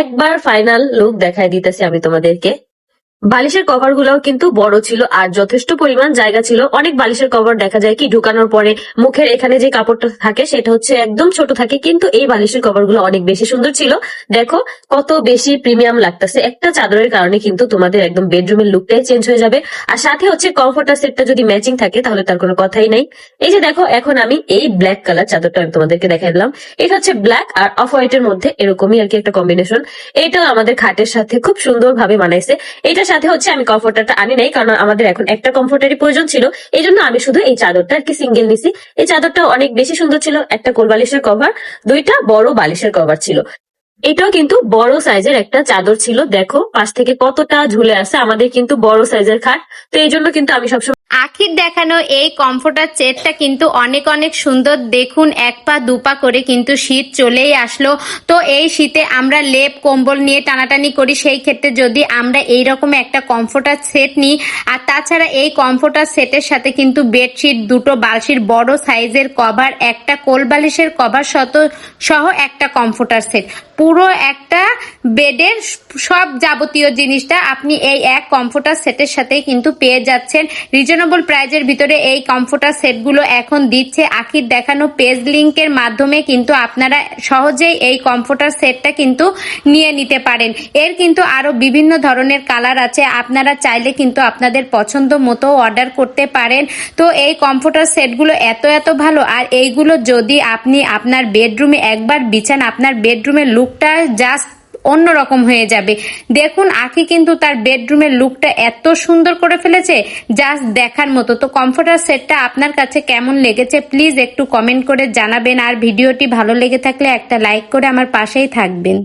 একবার final look দেখাই দিতেছি আমি তোমাদেরকে। বালিশের কভার গুলাও কিন্তু বড় ছিল আর যথেষ্ট পরিমাণ জায়গা ছিল। অনেক বালিশের কভার দেখা যায় কি ঢুকানোর পরে মুখের এখানে যে কাপড়টা থাকে সেটা হচ্ছে একদম ছোট থাকে, কিন্তু এই বালিশের কভারগুলো অনেক বেশি সুন্দর ছিল। দেখো, কত বেশি প্রিমিয়াম লাগতেছে। একটা চাদরের কারণে কিন্তু তোমাদের একদম বেডরুমের লুকটাই চেঞ্জ হয়ে যাবে। আর সাথে হচ্ছে কমফোর্টার সেটটা যদি ম্যাচিং থাকে, তাহলে তার কোনো কথাই নাই। এই যে দেখো, এখন আমি এই ব্ল্যাক কালার চাদরটা আমি তোমাদেরকে দেখাই দিলাম। এটা হচ্ছে ব্ল্যাক আর অফ হোয়াইটের মধ্যে এরকমই আর কি একটা কম্বিনেশন এটাও আমাদের খাটের সাথে খুব সুন্দর ভাবে মানাইছে। এটার সাথে হচ্ছে আমি কমফোর্টারটা আনি নাই, কারণ আমাদের এখন একটা কমফোর্টারই প্রয়োজন ছিল। এই জন্য আমি শুধু এই চাদরটা আর কি সিঙ্গেল নিছি। এই চাদরটা অনেক বেশি সুন্দর ছিল, একটা কোল বালিশের কভার দুইটা বড় বালিশের কভার ছিল। এটাও কিন্তু বড় সাইজের একটা চাদর ছিল। দেখো, পাশ থেকে কতটা ঝুলে আছে আমাদের কিন্তু বড় সাইজের খাট। তো এই জন্য কিন্তু আমি সবসময় আখির দেখানো এই কমফোর্টার চেটটা কিন্তু অনেক অনেক সুন্দর। দেখুন, এক পা দুপা করে কিন্তু শীত চলেই আসলো। তো এই শীতে আমরা লেপ, কম্বল নিয়ে টানাটানি করি। সেই ক্ষেত্রে যদি আমরা এই রকম একটা কমফোর্টার সেট নিই, আর তাছাড়া এই কমফোর্টার সেটের সাথে কিন্তু বেডশিট, দুটো বালসির বড় সাইজের কভার, একটা কোল বালিশের কভার শত, সহ একটা কমফোর্টার সেট। পুরো একটা বেডের সব যাবতীয় জিনিসটা আপনি এই এক কমফোর্টার সেটের সাথে কিন্তু পেয়ে যাচ্ছেন। রিজনেবল প্রাইজের ভিতরে এই কমফোর্টার সেটগুলো এখন দিচ্ছে। আখির দেখানো পেজ লিংকের মাধ্যমে কিন্তু আপনারা সহজেই এই কমফোর্টার সেটটা কিন্তু নিয়ে নিতে পারেন। এর কিন্তু আরও বিভিন্ন ধরনের কালার আছে। আপনারা চাইলে কিন্তু আপনাদের পছন্দ মতো অর্ডার করতে পারেন। তো এই কমফোর্টার সেটগুলো এত এত ভালো, আর এইগুলো যদি আপনি আপনার বেডরুমে একবার বিছান, আপনার বেডরুমের লুকটা জাস্ট অন্যরকম হয়ে যাবে। দেখুন, আখি কিন্তু তার বেডরুমের লুকটা এত সুন্দর করে ফেলেছে জাস্ট দেখার মতো। তো কমফোর্টার সেটটা আপনার কাছে কেমন লেগেছে প্লিজ একটু কমেন্ট করে জানাবেন। আর ভিডিওটি ভালো লেগে থাকলে একটা লাইক করে আমার পাশেই থাকবেন।